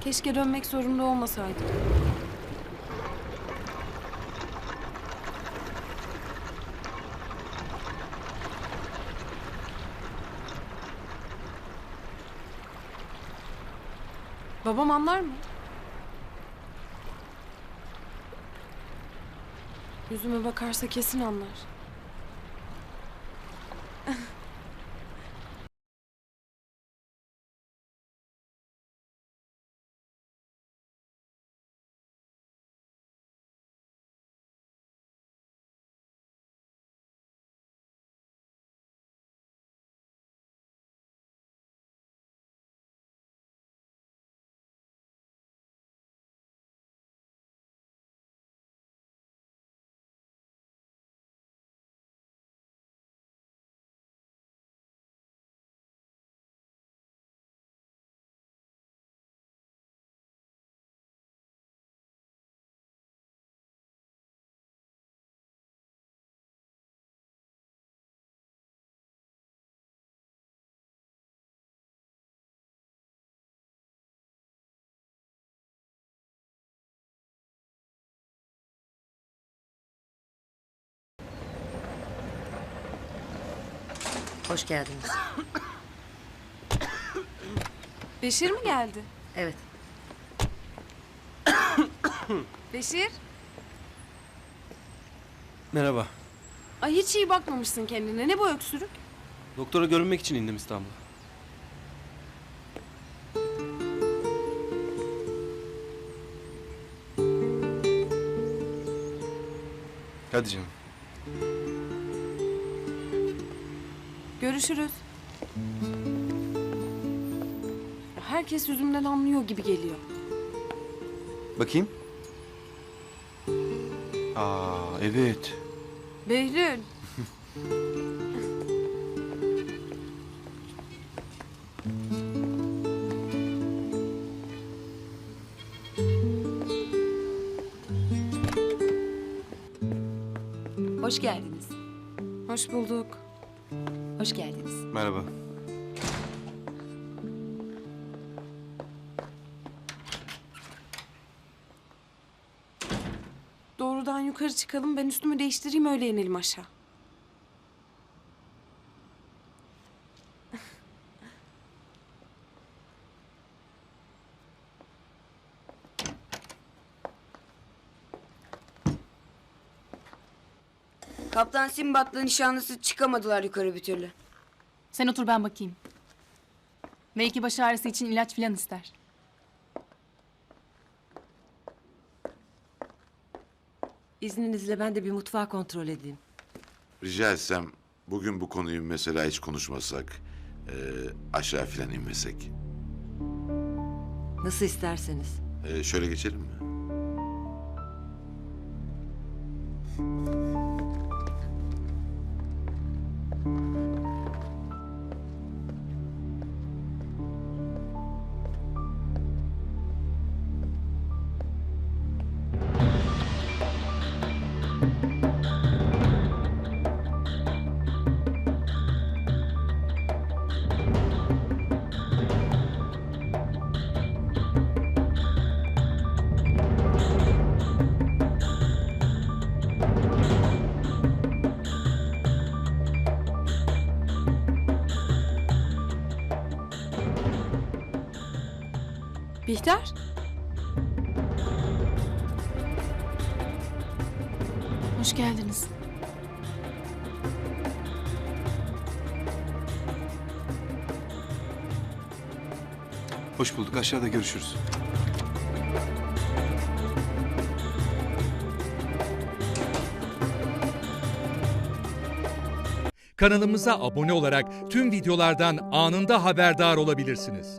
Keşke dönmek zorunda olmasaydım. Babam anlar mı? Yüzüme bakarsa kesin anlar. Hoş geldiniz. Beşir mi geldi? Evet. Beşir? Merhaba. Ay hiç iyi bakmamışsın kendine. Ne bu öksürük? Doktora görünmek için indim İstanbul'a. Hadi canım. Görüşürüz. Herkes yüzümden anlıyor gibi geliyor. Bakayım. Aa evet. Behlül. Hoş geldiniz. Hoş bulduk. Hoş geldiniz. Merhaba. Doğrudan yukarı çıkalım. Ben üstümü değiştireyim öyle inelim aşağı. Kaptan Simbat'la nişanlısı çıkamadılar yukarı bir türlü. Sen otur ben bakayım. Belki baş ağrısı için ilaç filan ister. İzninizle ben de bir mutfağı kontrol edeyim. Rica etsem bugün bu konuyu mesela hiç konuşmasak, eee, aşağı filan inmesek. Nasıl isterseniz. Eee, şöyle geçelim mi? Bihter? Hoş geldiniz. Hoş bulduk. Aşağıda görüşürüz. Kanalımıza abone olarak tüm videolardan anında haberdar olabilirsiniz.